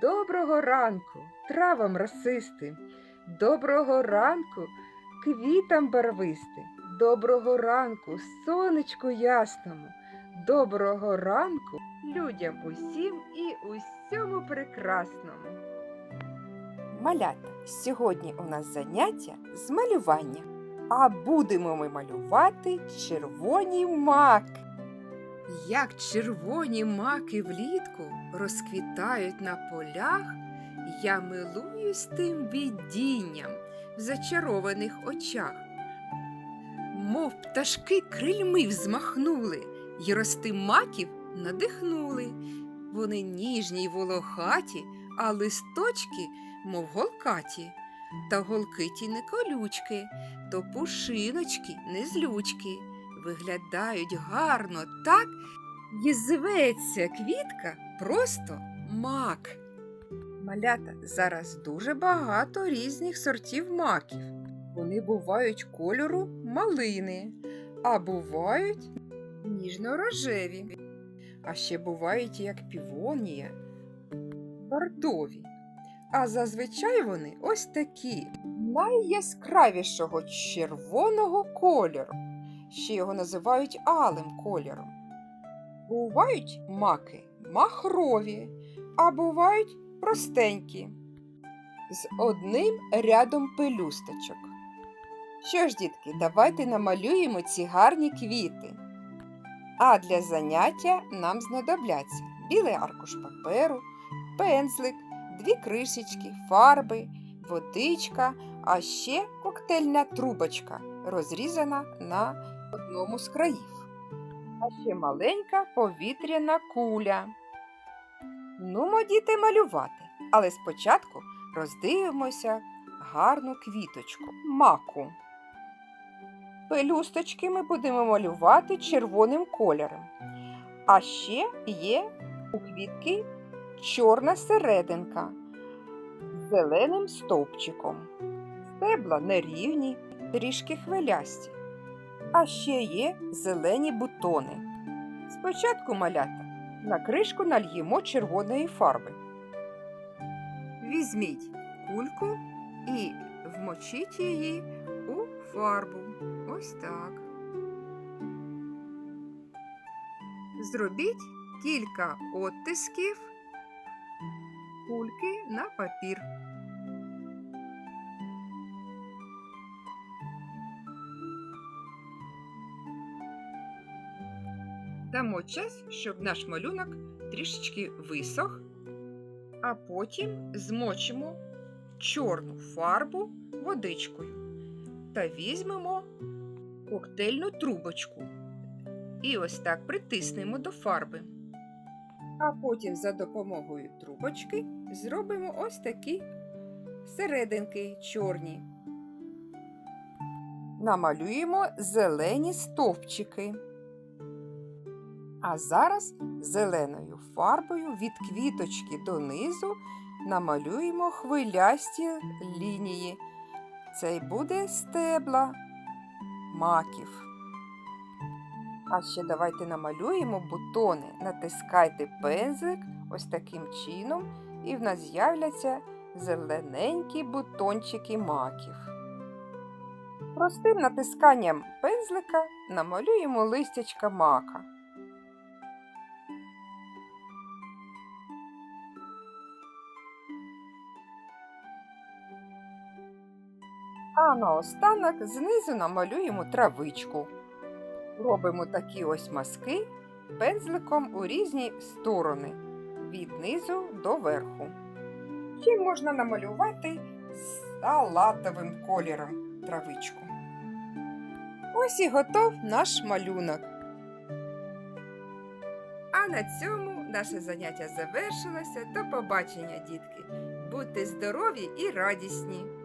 Доброго ранку, травам росисти, доброго ранку, квітам барвисти, доброго ранку, сонечку ясному, доброго ранку людям усім і усьому прекрасному. Малята, сьогодні у нас заняття з малювання, а будемо ми малювати червоні маки. Як червоні маки влітку розквітають на полях, я милуюсь тим видінням в зачарованих очах. Мов пташки крильми взмахнули, й рости маків надихнули. Вони ніжні й волохаті, а листочки, мов голкаті, та голки ті не колючки, то пушиночки, не злючки виглядають гарно так, і зветься квітка просто мак. Малята зараз дуже багато різних сортів маків. Вони бувають кольору малини, а бувають ніжно-рожеві, а ще бувають як півонія, бордові. А зазвичай вони ось такі найяскравішого червоного кольору ще його називають алим кольором. Бувають маки махрові, а бувають простенькі, з одним рядом пелюсточок. Що ж, дітки, давайте намалюємо ці гарні квіти. А для заняття нам знадобляться білий аркуш паперу, пензлик, дві кришечки, фарби, водичка, а ще коктейльна трубочка, розрізана на одному з країв, а ще маленька повітряна куля. Нумо, діти, малювати, але спочатку роздивимося гарну квіточку маку. Пелюсточки ми будемо малювати червоним кольором. А ще є у квітки чорна серединка з зеленим стовпчиком. Стебла нерівні, трішки хвилясті а ще є зелені бутони. Спочатку малята на кришку нальємо червоної фарби. Візьміть кульку і вмочіть її у фарбу. Ось так. Зробіть кілька оттисків кульки на папір. Дамо час, щоб наш малюнок трішечки висох, а потім змочимо чорну фарбу водичкою та візьмемо коктейльну трубочку і ось так притиснемо до фарби. А потім за допомогою трубочки зробимо ось такі серединки чорні. Намалюємо зелені стовпчики. А зараз зеленою фарбою від квіточки донизу намалюємо хвилясті лінії. Це й буде стебла маків. А ще давайте намалюємо бутони. Натискайте пензлик ось таким чином, і в нас з'являться зелененькі бутончики маків. Простим натисканням пензлика намалюємо листячка мака. А наостанок знизу намалюємо травичку. Робимо такі ось маски пензликом у різні сторони від низу до верху. Ще можна намалювати салатовим кольором травичку. Ось і готов наш малюнок. А на цьому наше заняття завершилося. До побачення, дітки! Будьте здорові і радісні!